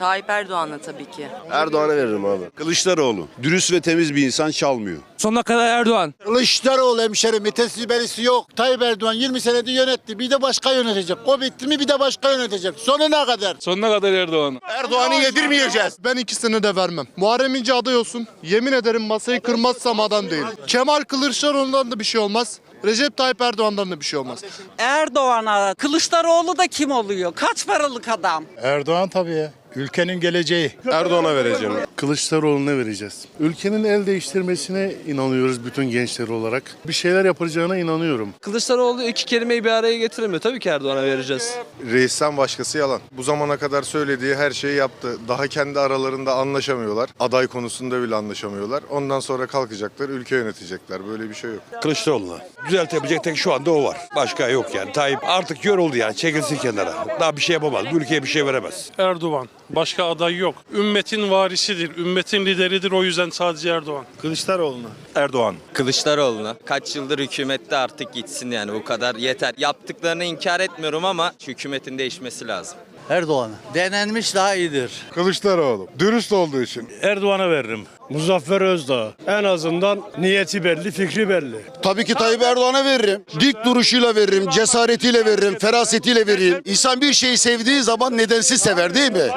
Tayyip Erdoğan'la tabii ki. Erdoğan'a veririm abi. Kılıçdaroğlu. Dürüst ve temiz bir insan çalmıyor. Sonuna kadar Erdoğan. Kılıçdaroğlu hemşerim vitesi berisi yok. Tayyip Erdoğan 20 senedir yönetti. Bir de başka yönetecek. O bitti mi bir de başka yönetecek. Sonuna kadar. Sonuna kadar Erdoğan. Erdoğan'ı yedirmeyeceğiz. Ben ikisini de vermem. Muharrem İnce aday olsun. Yemin ederim masayı kırmazsam adam değil. Kemal Kılıçdaroğlu'ndan da bir şey olmaz. Recep Tayyip Erdoğan'dan da bir şey olmaz. Erdoğan'a Kılıçdaroğlu da kim oluyor? Kaç paralık adam? Erdoğan tabii ya. Ülkenin geleceği. Erdoğan'a vereceğim. Kılıçdaroğlu'na vereceğiz. Ülkenin el değiştirmesine inanıyoruz bütün gençler olarak. Bir şeyler yapacağına inanıyorum. Kılıçdaroğlu iki kelimeyi bir araya getiremiyor. Tabii ki Erdoğan'a vereceğiz. Reisten başkası yalan. Bu zamana kadar söylediği her şeyi yaptı. Daha kendi aralarında anlaşamıyorlar. Aday konusunda bile anlaşamıyorlar. Ondan sonra kalkacaklar, ülke yönetecekler. Böyle bir şey yok. Kılıçdaroğlu'na. Düzeltebilecek tek şu anda o var. Başka yok yani. Tayyip artık yoruldu yani. Çekilsin kenara. Daha bir şey yapamaz. Bu ülkeye bir şey veremez. Erdoğan. Başka aday yok. Ümmetin varisidir, ümmetin lideridir. O yüzden sadece Erdoğan. Kılıçdaroğlu'na. Erdoğan. Kılıçdaroğlu'na. Kaç yıldır hükümette artık gitsin yani bu kadar yeter. Yaptıklarını inkar etmiyorum ama hükümetin değişmesi lazım. Erdoğan'a. Denenmiş daha iyidir. Kılıçdaroğlu. Dürüst olduğu için. Erdoğan'a veririm. Muzaffer Özdağ. En azından niyeti belli, fikri belli. Tabii ki Tayyip Erdoğan'a veririm. Dik duruşuyla veririm, cesaretiyle veririm, ferasetiyle veririm. İnsan bir şeyi sevdiği zaman nedensiz sever değil mi?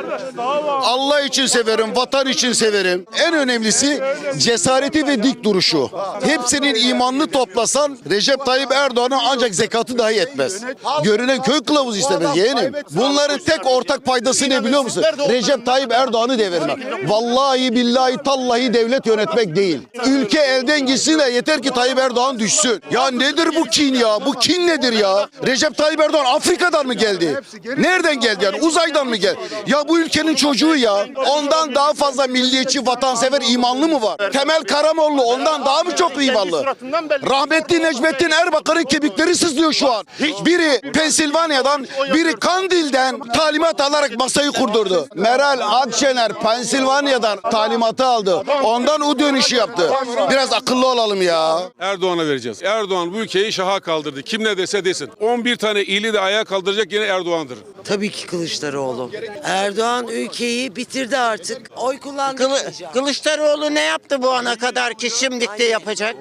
Allah için severim, vatan için severim. En önemlisi cesareti ve dik duruşu. Hepsinin imanını toplasan Recep Tayyip Erdoğan'a ancak zekatı dahi etmez. Görünen köy kılavuz istemez yeğenim. Bunların tek ortak paydası ne biliyor musun? Recep Tayyip Erdoğan'ı devirmek. Vallahi billahi tallahi devlet yönetmek değil. Ülke elden gitsin de yeter ki Tayyip Erdoğan düşsün. Ya nedir bu kin ya? Bu kin nedir ya? Recep Tayyip Erdoğan Afrika'dan mı geldi? Nereden geldi yani? Uzaydan mı geldi? Ya bu ülkenin çocuğu ya. Ondan daha fazla milliyetçi, vatansever, imanlı mı var? Temel Karamoğlu ondan daha mı çok imanlı? Rahmetli Necmettin Erbakan'ın kemikleri sızlıyor şu an. Biri Pensilvanya'dan, biri Kandil'den talimat alarak masayı kurdurdu. Meral Akşener Pensilvanya'dan talimatı aldı. Ondan o dönüşü yaptı. Biraz akıllı olalım ya. Erdoğan'a vereceğiz. Erdoğan bu ülkeyi şaha kaldırdı. Kim ne dese desin. 11 tane iyiliği de ayağa kaldıracak yine Erdoğan'dır. Tabii ki Kılıçdaroğlu. Erdoğan ülkeyi bitirdi artık. Oy kullandı. Kılıçdaroğlu ne yaptı bu ana kadar ki şimdilik de yapacak?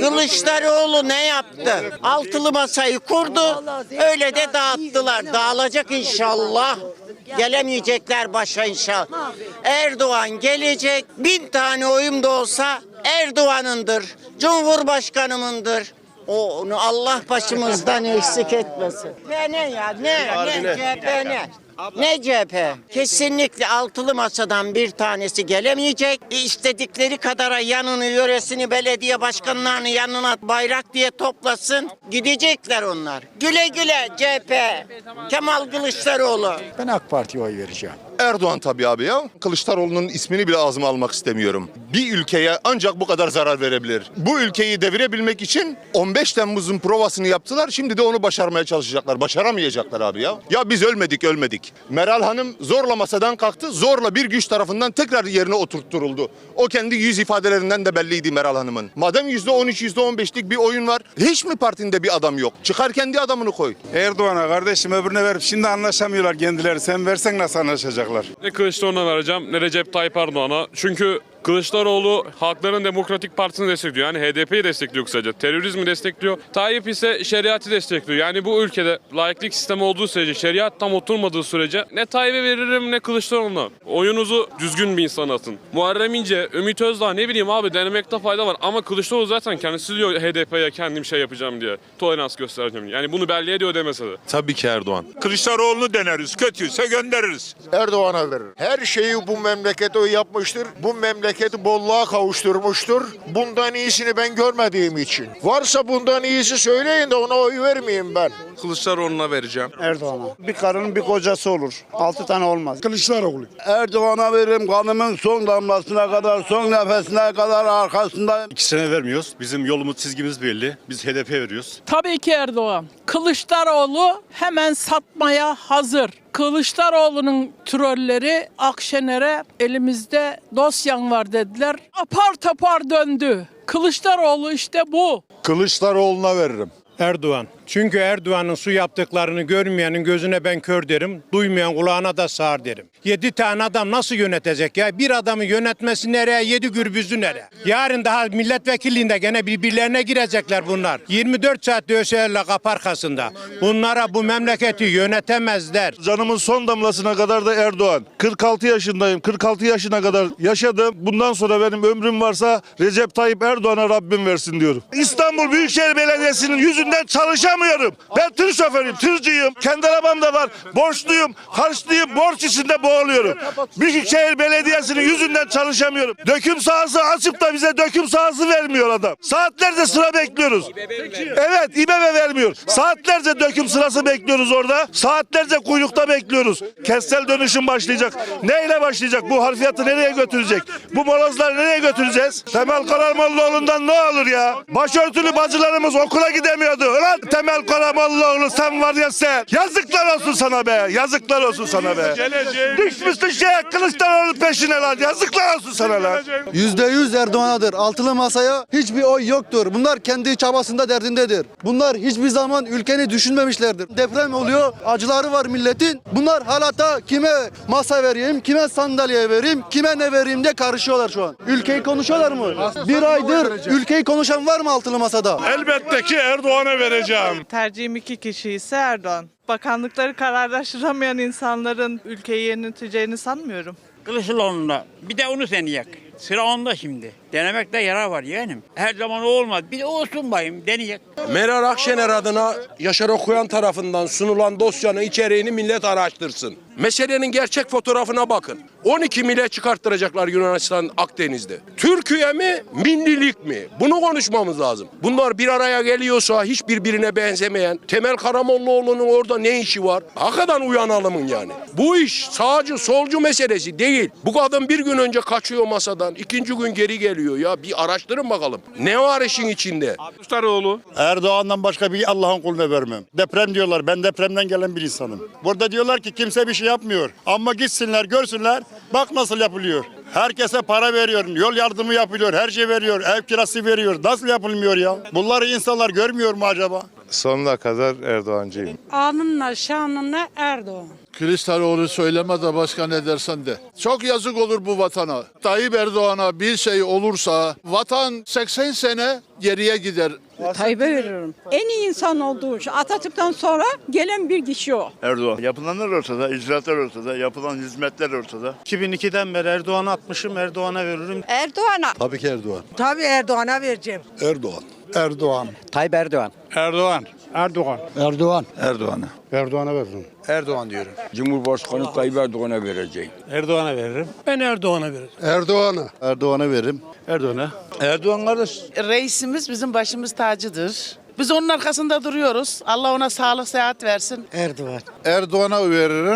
Kılıçdaroğlu ne yaptı? Altılı masayı kurdu. Öyle de dağıttılar. Dağılacak inşallah. Gelemeyecekler başa inşallah. Erdoğan gelecek. Bin tane oyum da olsa Erdoğan'ındır. Cumhurbaşkanımındır. O onu Allah başımızdan eksik etmesin. Ne ne ya ne ne CHP ne? Ne CHP? Kesinlikle altılı masadan bir tanesi gelemeyecek. İstedikleri kadara yanını, yöresini, belediye başkanlarını yanına bayrak diye toplasın. Gidecekler onlar. Güle güle CHP. Kemal Kılıçdaroğlu. Ben AK Parti'ye oy vereceğim. Erdoğan tabii abi ya. Kılıçdaroğlu'nun ismini bile ağzıma almak istemiyorum. Bir ülkeye ancak bu kadar zarar verebilir. Bu ülkeyi devirebilmek için 15 Temmuz'un provasını yaptılar. Şimdi de onu başarmaya çalışacaklar. Başaramayacaklar abi ya. Ya biz ölmedik ölmedik. Meral Hanım zorla masadan kalktı. Zorla bir güç tarafından tekrar yerine oturtturuldu. O kendi yüz ifadelerinden de belliydi Meral Hanım'ın. Madem %13, %15'lik bir oyun var. Hiç mi partinde bir adam yok? Çıkar kendi adamını koy. Erdoğan'a kardeşim öbürüne verip şimdi anlaşamıyorlar kendileri. Sen versen nasıl anlaşacaklar? Ne Kılıçdaroğlu'na vereceğim ne Recep Tayyip Erdoğan'a. Çünkü Kılıçdaroğlu Halkların Demokratik Partisi'ni destekliyor. Yani HDP'yi destekliyor kısaca. Terörizmi destekliyor. Tayyip ise şeriatı destekliyor. Yani bu ülkede laiklik sistemi olduğu sürece, şeriat tam oturmadığı sürece ne Tayyip'e veririm ne Kılıçdaroğlu'na. Oyunuzu düzgün bir insan atın. Muharrem İnce, Ümit Özdağ ne bileyim abi denemekte fayda var. Ama Kılıçdaroğlu zaten kendisi diyor HDP'ye kendim şey yapacağım diye. Tolerans göstereceğim. Yani bunu belli ediyor demese de. Tabii ki Erdoğan. Kılıçdaroğlu'nu deneriz. Kötüyse göndeririz. Erdoğan'a verir. Her şeyi bu memlekete o yapmıştır. Bu memleketi bolluğa kavuşturmuştur. Bundan iyisini ben görmediğim için. Varsa bundan iyisi söyleyin de ona oy vermeyeyim ben. Kılıçdaroğlu'na vereceğim. Erdoğan'a. Bir karının bir kocası olur. Altı tane olmaz. Kılıçdaroğlu. Erdoğan'a veririm kanımın son damlasına kadar, son nefesine kadar arkasında. İkisine vermiyoruz. Bizim yolumuz çizgimiz belli. Biz HDP veriyoruz. Tabii ki Erdoğan. Kılıçdaroğlu hemen satmaya hazır. Kılıçdaroğlu'nun trolleri Akşener'e elimizde dosyan var dediler. Apar topar döndü. Kılıçdaroğlu işte bu. Kılıçdaroğlu'na veririm. Erdoğan. Çünkü Erdoğan'ın su yaptıklarını görmeyenin gözüne ben kör derim, duymayan kulağına da sağır derim. Yedi tane adam nasıl yönetecek ya? Bir adamı yönetmesi nereye, yedi gürbüzü nereye? Yarın daha milletvekilliğinde gene birbirlerine girecekler bunlar. 24 saat döşeyerler kapı arkasında. Bunlara bu memleketi yönetemezler. Canımın son damlasına kadar da Erdoğan. 46 yaşındayım. 46 yaşına kadar yaşadım. Bundan sonra benim ömrüm varsa Recep Tayyip Erdoğan'a Rabbim versin diyorum. İstanbul Büyükşehir Belediyesi'nin yüzünden çalışamıyorum. Ben tır şoförüyüm, tırcıyım. Kendi arabam da var. Borçluyum, harçlıyım, borç içinde boğuluyorum. Büyükşehir Belediyesi'nin yüzünden çalışamıyorum. Döküm sahası açıp da bize döküm sahası vermiyor adam. Saatlerce sıra bekliyoruz. Evet İBB vermiyor. Saatlerce döküm sırası bekliyoruz orada. Saatlerce kuyrukta bekliyoruz. Kentsel dönüşüm başlayacak. Neyle başlayacak? Bu harfiyatı nereye götürecek? Bu molozları nereye götüreceğiz? Temel Karamollaoğlu'ndan ne olur ya? Başörtülü bacılarımız okula gidemiyordu. Ulan Temel Karamollaoğlu sen var ya sen. Yazıklar olsun sana be. Yazıklar olsun sana be. Düşmüşsün şeye Kılıçdaroğlu peşine lan. Yazıklar olsun sana lan. Yüzde yüz Erdoğan'adır. Altılı masaya hiçbir oy yoktur. Bunlar kendi çabasında derdindedir. Bunlar hiçbir zaman ülkeni düşünmemişlerdir. Deprem oluyor, acıları var milletin. Bunlar hala da kime masa vereyim, kime sandalye vereyim, kime ne vereyim diye karışıyorlar şu an. Ülkeyi konuşuyorlar mı? Bir aydır ülkeyi konuşan var mı altılı masada? Elbette ki Erdoğan'a vereceğim. Tercihim iki kişi ise Erdoğan. Bakanlıkları kararlaştıramayan insanların ülkeyi yöneteceğini sanmıyorum. Kılıçdaroğlu'na bir de onu deneyek. Sıra onda şimdi. Denemekte yarar var yeğenim. Her zaman olmaz. Bir olsun bayım deneyek. Meral Akşener adına Yaşar Okuyan tarafından sunulan dosyanın içeriğini millet araştırsın. Meselenin gerçek fotoğrafına bakın. 12 mile çıkarttıracaklar Yunanistan Akdeniz'de. Türkiye mi, millilik mi? Bunu konuşmamız lazım. Bunlar bir araya geliyorsa hiç birbirine benzemeyen Temel Karamollaoğlu'nun orada ne işi var? Hakikaten uyanalımın yani. Bu iş sağcı solcu meselesi değil. Bu kadın bir gün önce kaçıyor masadan, ikinci gün geri geliyor ya. Bir araştırın bakalım. Ne var işin içinde? Kılıçdaroğlu. Erdoğan'dan başka bir Allah'ın kuluna vermem. Deprem diyorlar. Ben depremden gelen bir insanım. Burada diyorlar ki kimse bir şey yapmıyor. Ama gitsinler görsünler. Bak nasıl yapılıyor. Herkese para veriyor. Yol yardımı yapılıyor. Her şey veriyor. Ev kirası veriyor. Nasıl yapılmıyor ya? Bunları insanlar görmüyor mu acaba? Sonuna kadar Erdoğancıyım. Anınla şanınla Erdoğan. Kılıçdaroğlu söyleme de başka ne dersen de. Çok yazık olur bu vatana. Tayyip Erdoğan'a bir şey olursa vatan 80 sene geriye gider. Tayyip'e veriyorum. En iyi insan olduğu için Atatürk'ten sonra gelen bir kişi o. Erdoğan. Yapılanlar ortada, icraatlar ortada, yapılan hizmetler ortada. 2002'den beri Erdoğan'a atmışım, Erdoğan'a veririm. Erdoğan'a. Tabii ki Erdoğan. Tabii Erdoğan'a vereceğim. Erdoğan. Erdoğan. Tayyip Erdoğan. Erdoğan. Erdoğan. Erdoğan. Erdoğan'a. Erdoğan'a veririm. Erdoğan diyorum. Cumhurbaşkanı Tayyip Erdoğan'a vereceğim. Erdoğan'a veririm. Ben Erdoğan'a veririm. Erdoğan'a. Erdoğan'a veririm. Erdoğan'a. Erdoğan kardeş. Reisimiz bizim başımız tacıdır. Biz onun arkasında duruyoruz. Allah ona sağlık, sıhhat versin. Erdoğan. Erdoğan'a veririm.